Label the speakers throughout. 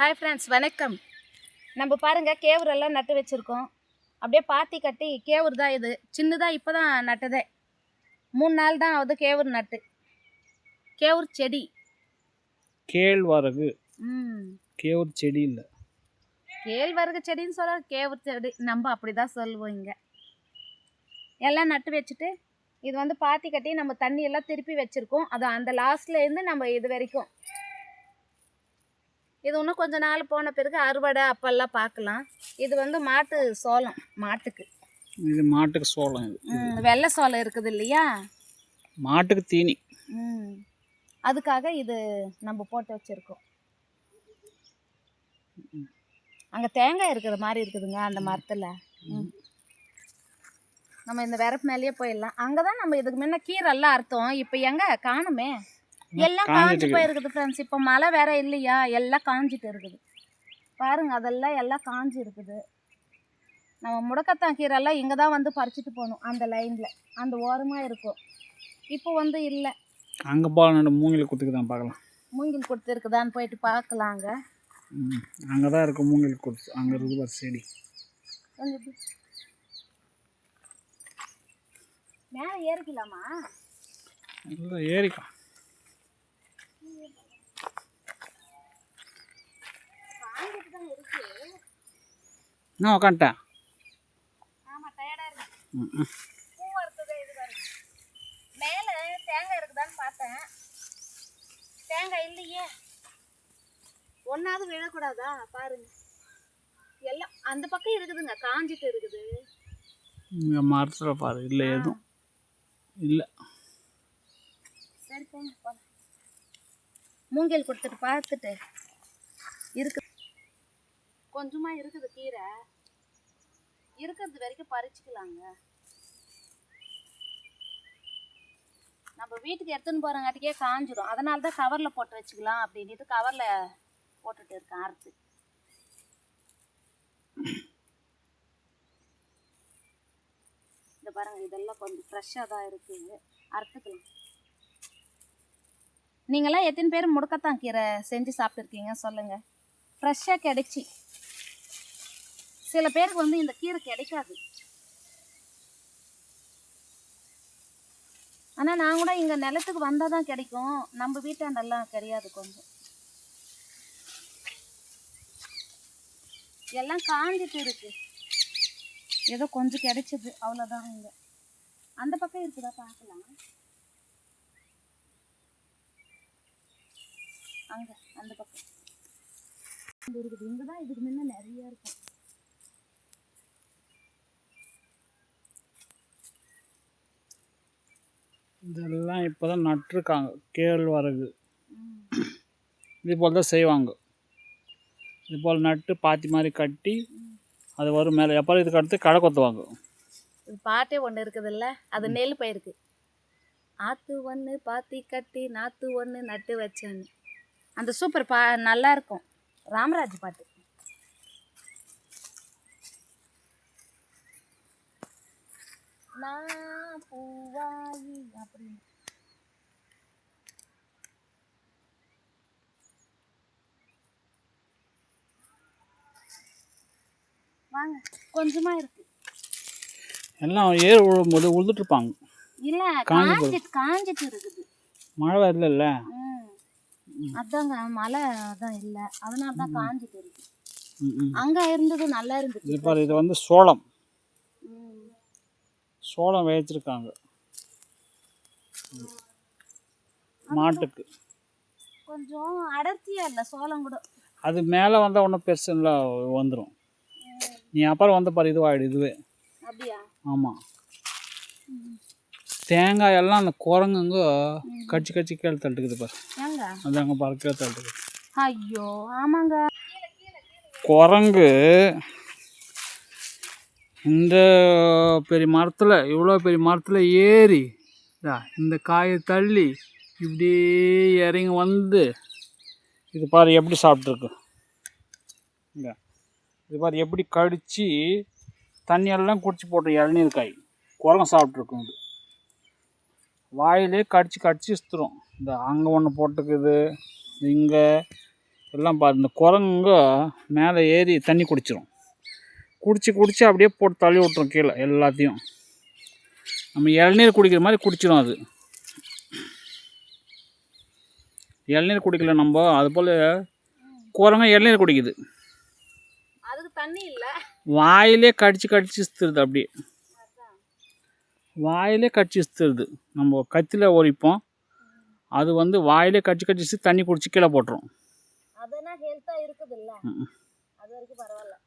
Speaker 1: Hi friends வணக்கம். நம்ம பாருங்கள் கேவுரெல்லாம் நட்டு வச்சுருக்கோம். அப்படியே பாத்தி கட்டி கேவுரு தான் இது. சின்னதாக இப்போ தான் நட்டதே. மூணு நாள் தான் ஆகுது கேவுரு நட்டு. கேவுரு செடி.
Speaker 2: கேழ்வரகு.
Speaker 1: ம்.
Speaker 2: கேவுர் செடி இல்லை
Speaker 1: கேழ்வரகு செடின்னு சொல்ல கேவுரு செடி. நம்ம அப்படி தான் சொல்லுவோம் இங்கே. எல்லாம் நட்டு வச்சுட்டு இது வந்து பாத்தி கட்டி நம்ம தண்ணி எல்லாம் திருப்பி வச்சுருக்கோம். அது அந்த லாஸ்ட்லேருந்து நம்ம இது வரைக்கும். இது இன்னும் கொஞ்ச நாள் போன பிறகு அறுவடை அப்பெல்லாம் பார்க்கலாம். இது வந்து மாட்டு சோளம் மாட்டுக்கு.
Speaker 2: இது மாட்டுக்கு சோளம் இது.
Speaker 1: வெள்ளை சோளம் இருக்குது இல்லையா?
Speaker 2: மாட்டுக்கு தீனி.
Speaker 1: அதுக்காக இது நம்ம போட்டு வச்சுருக்கோம். அங்கே தேங்காய் இருக்கிற மாதிரி இருக்குதுங்க அந்த மரத்தில். நம்ம இந்த விரப்பு மேலேயே போயிடலாம். அங்கே தான் நம்ம இதுக்கு முன்ன கீரெல்லாம் அறுத்தோம். இப்போ எங்க? காணுமே. எல்லாம் காஞ்சு போயிருக்குது ஃப்ரெண்ட்ஸ் இப்போ மழை வேற இல்லையா? எல்லாம் காஞ்சிட்டு இருக்குது. பாருங்க அதெல்லாம் எல்லாம் காஞ்சி இருக்குது. நம்ம முடக்கத்தான் கீரெல்லாம் இங்கே தான் வந்து பறிச்சுட்டு போகணும் அந்த லைனில் அந்த ஓரமாக இருக்கும். இப்போ வந்து இல்லை.
Speaker 2: அங்கே போகலாம் மூங்கில் குத்துக்கு தான் பார்க்கலாம்.
Speaker 1: மூங்கில் கொடுத்து இருக்குதான்னு போயிட்டு பார்க்கலாங்க.
Speaker 2: ம் அங்கே தான் இருக்கு மூங்கில் குத்து. அங்கே இருக்குது பாரு செடி.
Speaker 1: மேலே ஏறிக்கலாமா?
Speaker 2: இல்லை ஏறிக்கா
Speaker 1: காஞ்சிட்டு தான் இருக்கு
Speaker 2: நான் உக்காந்துட்டேன்
Speaker 1: ஆமாம் டயர்டாக இருக்கு
Speaker 2: ம் ம்.
Speaker 1: பூ இருக்குது இது பாருங்க மேலே தேங்காய் இருக்குதான்னு பார்த்தேன். தேங்காய் இல்லையே. ஒன்றாவது விழக்கூடாதா? பாருங்க. எல்லாம் அந்த பக்கம் இருக்குதுங்க காஞ்சிட்டு இருக்குது.
Speaker 2: இங்கே மரத்தில் பாரு இல்லை எதுவும். இல்லை.
Speaker 1: சரி போங்க. மூங்கில் கொடுத்துட்டு பார்த்துட்டு இருக்கு. கொஞ்சமாக இருக்குது கீரை. இருக்கிறது வரைக்கும் பறிச்சுக்கலாங்க. நம்ம வீட்டுக்கு எடுத்துன்னு போகிறங்காட்டிக்கே காஞ்சிரும். அதனால தான் கவரில் போட்டு வச்சுக்கலாம் அப்படின்ட்டு கவரில் போட்டுட்டு இருக்கேன் அறுத்து. இந்த பாருங்க இதெல்லாம் கொஞ்சம் ஃப்ரெஷ்ஷாக தான் இருக்குது அறுத்துக்கலாம். நீங்களாம் எத்தனை பேர் முடக்கத்தான் கீரை செஞ்சு சாப்பிட்ருக்கீங்க சொல்லுங்கள் ஃப்ரெஷ்ஷாக கிடைச்சி. சில பேருக்கு வந்து இந்த கீரை கிடைக்காது. ஆனால் நான் கூட இங்கே நிலத்துக்கு வந்தால் தான் கிடைக்கும். நம்ம வீட்டாண்டெல்லாம் கிடையாது கொஞ்சம். எல்லாம் காஞ்சிட்டு இருக்கு. ஏதோ கொஞ்சம் கிடைச்சது. அவ்வளோதான் இங்கே. அந்த பக்கம் இருக்குதா பார்க்கலாம். அங்கே அந்த பக்கம். இங்க இருக்குது. இங்கே தான் இதுக்கு முன்ன நிறைய இருக்கும்.
Speaker 2: இதெல்லாம் இப்போ தான் நட்டுருக்காங்க. கேழ்வரகு. இது போல் தான் செய்வாங்க. இது போல் நட்டு பாத்தி மாதிரி கட்டி அது வரும் மேலே. எப்போ இதுக்கு அடுத்து களை கொத்துவாங்க.
Speaker 1: இது பாட்டே ஒன்று இருக்குதுல்ல? அது நெல் பயிருக்கு. ஆத்து ஒன்று பாத்தி கட்டி நாத்து ஒன்று நட்டு வச்சேன்னு. அந்த சூப்பர் பா நல்லா இருக்கும். ராமராஜ் பாட்டு. நான் பூவாயி அப்படின்னு. வாங்க கொஞ்சமா இருக்கு.
Speaker 2: எல்லாம் ஏர் விழும்போது உழுதுட்ருப்பாங்க
Speaker 1: இல்ல
Speaker 2: காஞ்சு போகுது.
Speaker 1: காஞ்சிட்டு காஞ்சிட்டு இருக்குது.
Speaker 2: மழை வரல
Speaker 1: ம். அதாங்க மழை அதான் இல்ல. அதனால தான் காஞ்சிட்டு இருக்கு அங்க இருந்தது நல்லா இருந்துச்சு.
Speaker 2: இது பாரு இது வந்து சோளம். சோளம் விளைச்சிருக்காங்க மாட்டுக்கு.
Speaker 1: கொஞ்சம் அடர்த்தியா இல்ல சோளம் கூட.
Speaker 2: அது மேலே வந்தால் ஒன்றும் பெருசுல வந்துடும் நீ அப்புறம் வந்த பாரு இதுவாகிடு இதுவே.
Speaker 1: அப்படியா?
Speaker 2: ஆமாம் தேங்காய் எல்லாம் அந்த குரங்குங்க கச்சி கச்சி கீழே தட்டுக்குது பாரு. அது அங்கே பாரு கீழே தட்டுக்குது.
Speaker 1: ஐயோ ஆமாங்க.
Speaker 2: குரங்கு இந்த பெரிய மரத்தில் இவ்வளோ பெரிய மரத்தில் ஏறி இந்த காயை தள்ளி இப்படியே இறங்கி வந்து இது பாரு எப்படி சாப்பிட்ருக்கு இங்க இது பாரு எப்படி கடிச்சு தண்ணியெல்லாம் குடிச்சு போட்டு இளநீர் காய் குரங்கு சாப்பிட்ருக்கும் இது. வாயிலே கடிச்சு கடிச்சு சுற்றுரும் இந்த அங்கே ஒன்று போட்டுக்குது இங்கே எல்லாம் பாரு இந்த குரங்க மேலே ஏறி தண்ணி குடிச்சிரும். குடிச்சு குடிச்சு அப்படியே போட்டு தள்ளி விட்டுரும் கீழே எல்லாத்தையும். நம்ம இளநீர் குடிக்கிற மாதிரி குடிச்சிரும் அது. இளநீர் குடிக்கல நம்ம அது போல் குரங்க இளநீர் குடிக்குது.
Speaker 1: அதுக்கு தண்ணி இல்லை.
Speaker 2: வாயிலே கடிச்சு கடிச்சு சுத்துறது அப்படியே. வாயிலே கடிச்சு சுத்துறது நம்ம கத்தியில் ஒரிப்போம் அது வந்து வாயிலே கடிச்சு கடிச்சு தண்ணி குடிச்சு கீழே போட்டுரும்.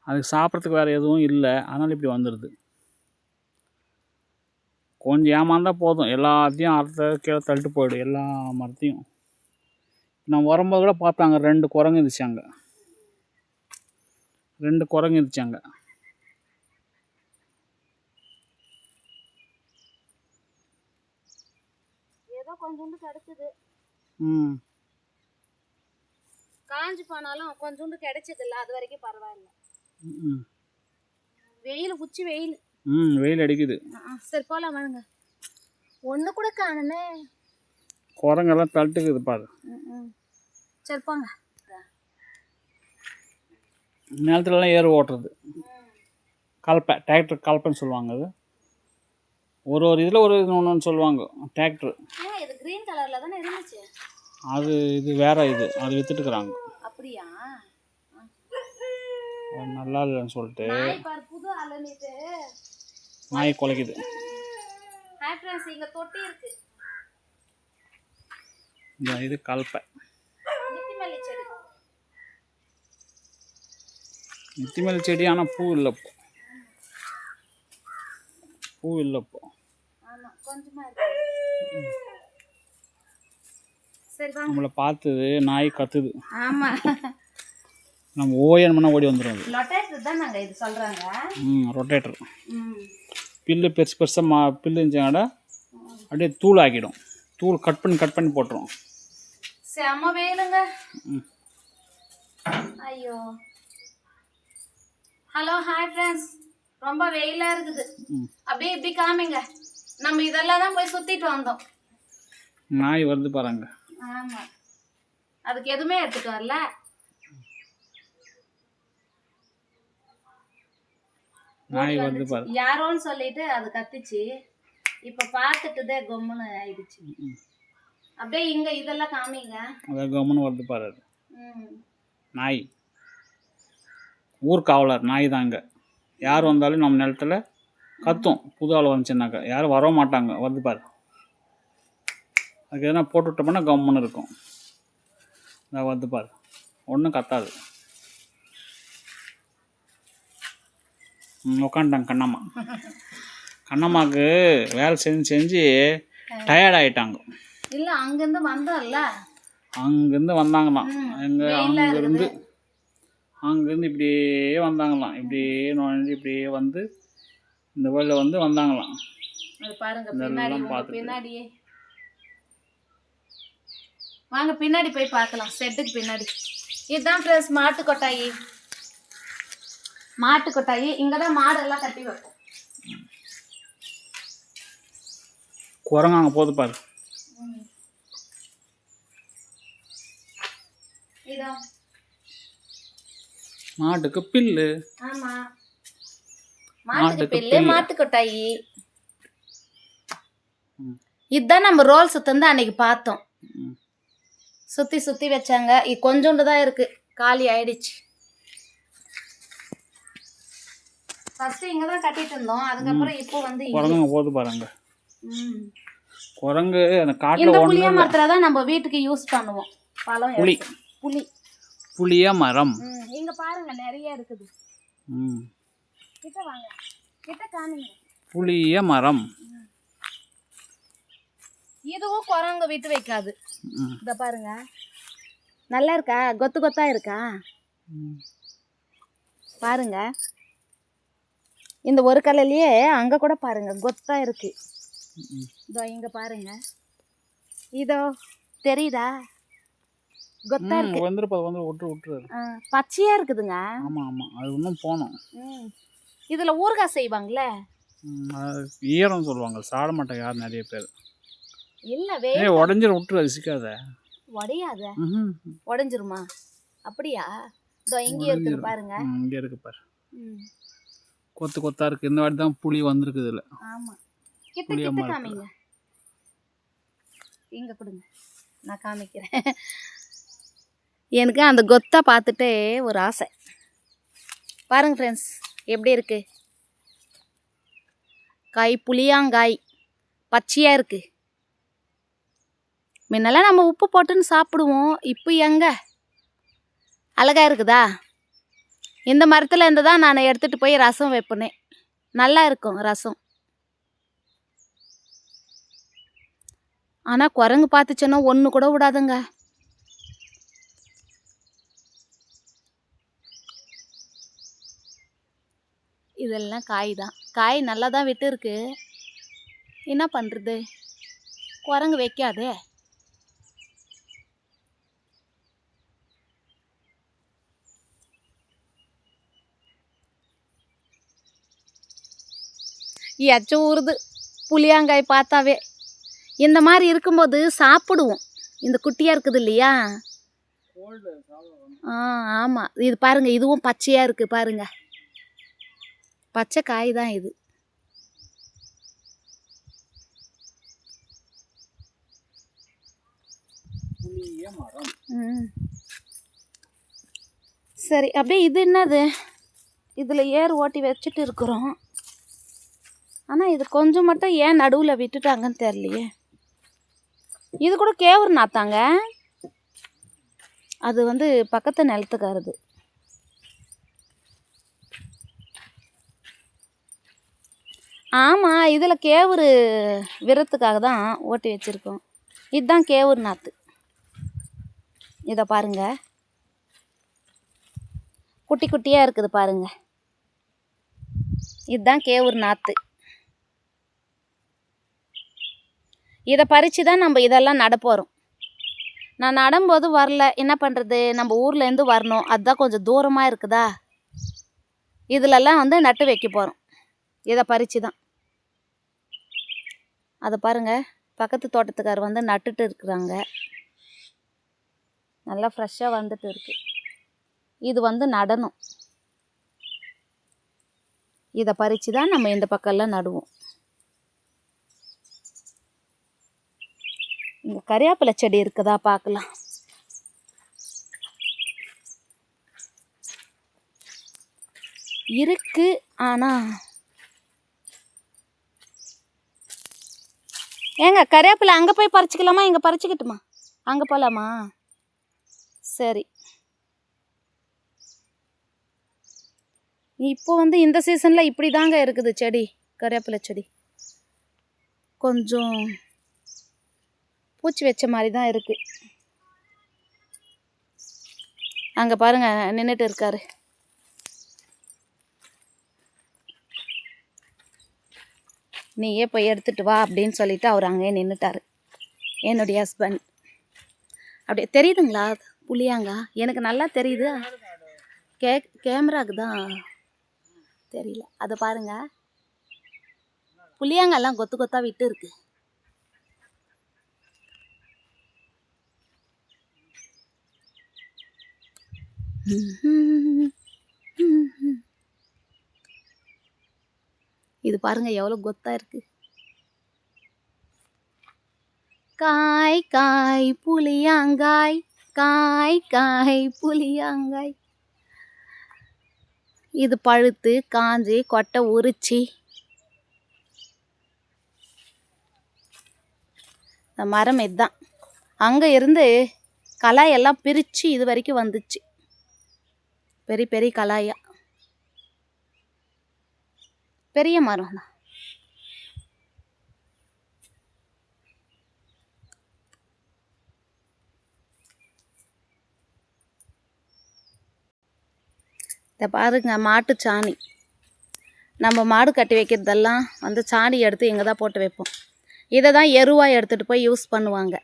Speaker 2: அதுக்கு சாப்பிட்றதுக்கு வேறு எதுவும் இல்லை. அதனால் இப்படி வந்துடுது கொஞ்சம் ஏமாந்தா போதும். எல்லாத்தையும் அறுத்த கீழே தள்ளிட்டு போயிடும் எல்லா மரத்தையும். நான் வரும்போது கூட பார்த்தாங்க. ரெண்டு குரங்கு இருந்துச்சு அங்கே. ரெண்டு குரங்கு இருந்துச்சு அங்கே
Speaker 1: ஏதோ கொஞ்சோண்டு கிடைச்சது.
Speaker 2: ம்.
Speaker 1: காஞ்சி போனாலும் கொஞ்சோண்டு கிடைச்சது இல்லை அது வரைக்கும் பரவாயில்ல. வெயில் உச்சி வெயில்.
Speaker 2: ம் வெயில் அடிக்குது.
Speaker 1: சரி போகலாம் வாங்க. ஒன்று கூட காணுமே.
Speaker 2: குரங்கெல்லாம் தள்ளிட்டுக்குது பாரு.
Speaker 1: சரி போங்க.
Speaker 2: நிலத்துலலாம் ஏறு ஓட்டுறது. கலப்பை டிராக்டர் கலப்பைன்னு சொல்லுவாங்க அது. ஒரு ஒரு இதில் ஒரு ஒன்று ஒன்று சொல்லுவாங்க. டிராக்டர்
Speaker 1: ஏன் இது க்ரீன் கலரில் தானே இருந்துச்சு?
Speaker 2: அது இது வேற இது. அது வித்துட்டுக்குறாங்க
Speaker 1: அப்படியா?
Speaker 2: நல்லா இல்லைன்னு சொல்லிட்டு.
Speaker 1: புது அலனிட்டு
Speaker 2: நாய் குலைக்குது.
Speaker 1: ஹாய் ஃப்ரெண்ட்ஸ் இங்கே தொட்டி இருக்கு.
Speaker 2: இந்த இது
Speaker 1: செடி.
Speaker 2: நித்திமல்லி செடி ஆனால் பூ இல்லை. பூ இல்லை இப்போ. நம்மளை பார்த்தது நாய் கத்துது.
Speaker 1: ஆமாம்
Speaker 2: நம்ம பண்ணால் ஓடி வந்துடும் அது.
Speaker 1: லொட்டேட்டர் தான் நாங்கள் இது சொல்கிறாங்க
Speaker 2: ம் ரொட்டேட்டர். பில்லு பெருசு பெருசாக மா பில்லு இருந்துச்சாங்கடா அப்படியே தூள் ஆக்கிடும். தூள் கட் பண்ணி கட் பண்ணி போட்டுரும்.
Speaker 1: செம வெயிலுங்க.
Speaker 2: ம்.
Speaker 1: ஐயோ. ஹலோ ஹாய் ஃப்ரெண்ட்ஸ் ரொம்ப வெயிலாக இருக்குது. அப்படியே இப்படி காமிங்க நம்ம இதெல்லாம் தான் போய் சுற்றிட்டு வந்தோம்.
Speaker 2: நாய் வருது பாருங்க.
Speaker 1: ஆமாம் அதுக்கு எதுவுமே எடுத்துட்டு வரல.
Speaker 2: நாய் வருது பாரு.
Speaker 1: யாரோன்னு சொல்லிட்டு அது கத்திச்சு. இப்போ பார்த்துட்டுதே கொம்முன்னு ஆயிடுச்சு. அப்படியே இங்கே இதெல்லாம் காமிங்க.
Speaker 2: அதான் கவர்மெண்ட் வருது பாரு. நாய். ஊர் காவலர் நாய் தாங்க யார் வந்தாலும் நம்ம நிலத்துல கத்தும். புது ஆள் வந்துச்சுன்னாக்கா. யாரும் வரவும் மாட்டாங்க. வருது பாரு. அதுக்கு எதனா போட்டு விட்டோம்னா கம்முன்னு இருக்கும். அதான் வருது பாரு. ஒன்றும் கத்தாது. ம், உக்காந்துட்டாங்க கண்ணம்மா. கண்ணம்மாவுக்கு வேலை செஞ்சு செஞ்சு டயர்ட் ஆயிட்டாங்க.
Speaker 1: இல்லை அங்கேருந்து வந்தோம்ல
Speaker 2: அங்கேருந்து வந்தாங்களாம்.
Speaker 1: ம்,
Speaker 2: எங்கே
Speaker 1: வெயிலா
Speaker 2: அங்கேருந்து அங்கேருந்து இப்படியே வந்தாங்களாம். இப்படியே நுழைஞ்சு இப்படியே வந்து இந்த வழியில் வந்து வந்தாங்களாம்.
Speaker 1: பாருங்க
Speaker 2: இதெல்லாம் பார்த்துட்டு.
Speaker 1: வாங்க பின்னாடி போய் பார்க்கலாம். செட்டுக்கு பின்னாடி. இதுதான் ஃப்ரெண்ட்ஸ் மாட்டு கொட்டாயி. மாட்டு கொட்டாயி. இங்கே தான் மாடெல்லாம் கட்டி வைப்போம்.
Speaker 2: குரங்கு அங்கே போகுது பாரு.
Speaker 1: இதோ.
Speaker 2: மாட்டுக்கு பில்லு.
Speaker 1: ஆமா.
Speaker 2: மாட்டுக்கு
Speaker 1: பில்லு
Speaker 2: பில்லு.
Speaker 1: மாட்டு கொட்டாயி
Speaker 2: ம்.
Speaker 1: இதுதான் நம்ம ரோல் சுத்தந்து அன்னைக்கு பார்த்தோம். சுத்தி சுத்தி வச்சாங்க. இது கொஞ்சோண்டு தான் இருக்கு. காலி ஆயிடுச்சு. ஃபர்ஸ்ட் இங்க தான் கட்டிட்டு இருந்தோம். அதுக்கப்புறம் இப்போ வந்து இங்க.
Speaker 2: குரங்கு அங்கே போகுது பாருங்க. குரங்கு அந்த
Speaker 1: இந்த
Speaker 2: காட்டில்
Speaker 1: புளிய
Speaker 2: ஒன்று
Speaker 1: மரத்துல தான் நம்ம வீட்டுக்கு யூஸ் பண்ணுவோம். பழம்
Speaker 2: புளி.
Speaker 1: புளி.
Speaker 2: புளிய மரம்.
Speaker 1: இங்க பாருங்க நிறைய இருக்குது.
Speaker 2: ம்.
Speaker 1: கிட்ட வாங்க. கிட்ட காணுங்க.
Speaker 2: புளிய மரம்.
Speaker 1: இதுவும் குரங்கு விட்டு வைக்காது. இத பாருங்க. நல்லா இருக்கா? கொத்து கொத்தா இருக்கா. பாருங்க. இந்த ஒரு கல்லையே அங்க கூட பாருங்க கொத்தா இருக்கு. இதோ இங்க பாருங்க. இதோ தெரியுதா? கொத்தா இருக்கு.
Speaker 2: வந்துருப்பா வந்து விட்டு விட்டுரு
Speaker 1: ஆ, பச்சையா இருக்குதுங்க.
Speaker 2: ஆமாம் ஆமாம் அது இன்னும் போனோம்.
Speaker 1: இதுல ஊறுகாய்
Speaker 2: அது ஈரம் சொல்லுவாங்க சாட மாட்டாங்க யார் நிறைய பேர்.
Speaker 1: இல்ல
Speaker 2: ஏய்
Speaker 1: வெயில்
Speaker 2: உடஞ்சிட விட்டுரு அது சிக்காத.
Speaker 1: உடையாத. உடைஞ்சிருமா? அப்படியா? இதோ இங்கேயும் இருக்குது. பாருங்க.
Speaker 2: இங்கே இருக்கு பாரு. கொத்து கொத்தா இருக்கு. இந்த வாட்டி தான் புளி வந்திருக்குது இல்லை
Speaker 1: ஆமாம் கிட்ட கிட்ட. காமிங்க. இங்க கொடுங்க. நான் காமிக்கிறேன். எனக்கு அந்த கொத்தை பார்த்துட்டே ஒரு ஆசை. பாருங்கள் ஃப்ரெண்ட்ஸ் எப்படி இருக்குது காய் புளியாங்காய் பச்சையாக இருக்குது முன்னெல்லாம் நம்ம உப்பு போட்டுன்னு சாப்பிடுவோம் இப்போ எங்கே? அழகா இருக்குதா? இந்த மரத்தில் இருந்து தான் நான் எடுத்துகிட்டு போய் ரசம் வைப்பினேன் நல்லா இருக்கும் ரசம். ஆனால் குரங்கு பார்த்துச்சோன்னா ஒன்று கூட விடாதுங்க. இதெல்லாம் காய் தான். காய் நல்லா தான் விட்டு இருக்கு என்ன பண்ணுறது குரங்கு வைக்காதே. எச்ச ஊறுது. புளியாங்காய் பார்த்தாவே. இந்த மாதிரி இருக்கும்போது சாப்பிடுவோம். இந்த குட்டியாக இருக்குது இல்லையா? ஆ ஆமாம் இது பாருங்க இதுவும் பச்சையாக இருக்குது பாருங்க. பச்சை காய் தான் இது. சரி அப்படியே இது என்னது? இதில் ஏர் ஓட்டி வச்சுட்டு இருக்கிறோம். ஆனால் இது கொஞ்சம் மட்டும் ஏன் நடுவில் விட்டுட்டாங்கன்னு தெரியலையே. இது கூட கேவூர் நாத்தாங்க. அது வந்து பக்கத்து நிலத்துக்காரது. ஆமாம் இதில் கேவுரு விரத்துக்காக தான் ஓட்டி வச்சுருக்கோம். இதுதான் கேவுரு நாற்று இதை பாருங்கள் குட்டி குட்டியாக இருக்குது பாருங்கள் இதுதான் கேவுரு நாற்று இதை பறித்து தான் நம்ம இதெல்லாம் நடப்போகிறோம் நான் நடும்போது வரல. என்ன பண்ணுறது நம்ம ஊர்லேருந்து வரணும். அதுதான் கொஞ்சம் தூரமாக இருக்குதா? இதிலெல்லாம் வந்து நட்டு வைக்க போகிறோம் இதை பறித்து தான். அதை பாருங்கள் பக்கத்து தோட்டத்துக்கார் வந்து நட்டுட்டு இருக்கிறாங்க. நல்லா ஃப்ரெஷ்ஷாக வந்துட்டு இருக்கு. இது வந்து நடணும். இதை பறித்து தான் நம்ம இந்த பக்கம்லாம் நடுவோம். இங்கே கறியாப்பிலை செடி இருக்குதா பார்க்கலாம் இருக்கு ஆனால் ஏங்க கருவேப்பிலை அங்கே போய் பறிச்சுக்கலாமா? இங்கே பறிச்சுக்கிட்டுமா? அங்கே போகலாமா சரி. இப்போ வந்து இந்த சீசனில் இப்படி தாங்க இருக்குது செடி கறிவேப்பிலை செடி. கொஞ்சம் பூச்சி வச்ச மாதிரி தான் இருக்குது அங்கே பாருங்க நின்றுட்டு இருக்காரு. நீயே போய் எடுத்துகிட்டு வா அப்படின்னு சொல்லிட்டு அவர் அங்கேயே நின்றுட்டாரு என்னுடைய ஹஸ்பண்ட் அப்படியே தெரியுதுங்களா? புளியாங்க எனக்கு நல்லா தெரியுது? கே கேமராவுக்கு தான் தெரியல. அதை பாருங்க. புளியாங்கெல்லாம் கொத்து கொத்தாக விட்டு இருக்கு. இது பாருங்க எவ்வளோ கொத்தா இருக்கு. காய் காய் புளியாங்காய் காய் காய் புளியாங்காய். இது பழுத்து காஞ்சி கொட்டை உரிச்சி. இந்த மரம் இதுதான். அங்கே இருந்து கலாயெல்லாம் பிரித்து இது வரைக்கும் வந்துச்சு. பெரிய பெரிய கலாயாக பெரிய மரம் தான் இதை பாருங்க மாட்டு சாணி. நம்ம மாடு கட்டி வைக்கிறதெல்லாம் வந்து சாணி எடுத்து இங்கே தான் போட்டு வைப்போம். இதை தான் எருவாக எடுத்துகிட்டு போய் யூஸ் பண்ணுவாங்க.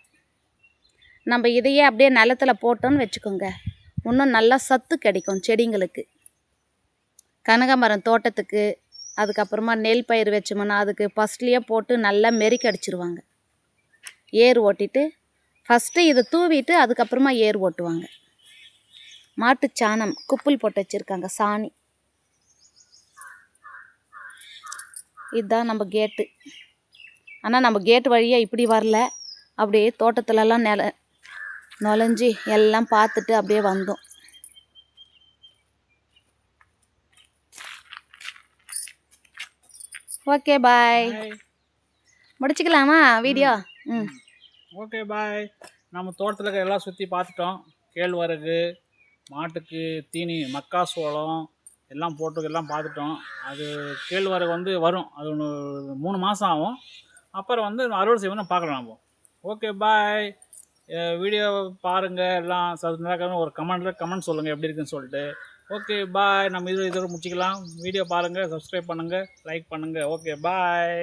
Speaker 1: நம்ம இதையே அப்படியே நிலத்துல போட்டோன்னு வச்சுக்கோங்க. இன்னும் நல்லா சத்து கிடைக்கும் செடிங்களுக்கு. கனகாமரம் தோட்டத்துக்கு அதுக்கப்புறமா நெல் பயிர் வச்சோம்னா அதுக்கு ஃபஸ்ட்லேயே போட்டு நல்லா மெரிக்க அடிச்சிருவாங்க. ஏர் ஓட்டிட்டு ஃபஸ்ட்டு இதை தூவிட்டு அதுக்கப்புறமா ஏர் ஓட்டுவாங்க. மாட்டு சாணம் குப்புல் போட்டு வச்சுருக்காங்க சாணி. இதுதான் நம்ம கேட்டு. ஆனால் நம்ம கேட்டு வழியாக இப்படி வரல. அப்படியே தோட்டத்துலலாம் நில நுழைஞ்சி எல்லாம் பார்த்துட்டு அப்படியே வந்தோம். ஓகே பாய் முடிச்சுக்கலாமா வீடியோ ம்.
Speaker 2: ஓகே பாய் நம்ம தோட்டத்தில் எல்லாம் சுற்றி பார்த்துட்டோம். கேழ்வரகு மாட்டுக்கு தீனி மக்காசோளம் எல்லாம் போட்டு எல்லாம் பார்த்துட்டோம். அது கேழ்வரகு வந்து வரும். அது ஒன்று மூணு மாதம் ஆகும். அப்புறம் வந்து அறுவடை செய்வோம் பார்க்கலாம் நம்ம. ஓகே பாய் வீடியோ பாருங்கள் எல்லாம் ச- நல்லா ஒரு கமெண்ட்டில் கமெண்ட் சொல்லுங்கள் எப்படி இருக்குன்னு சொல்லிட்டு. ஓகே பாய் நம்ம இதில் இதோட முடிச்சிக்கலாம். வீடியோ பாருங்கள் சப்ஸ்கிரைப் பண்ணுங்கள் லைக் பண்ணுங்கள் ஓகே பாய்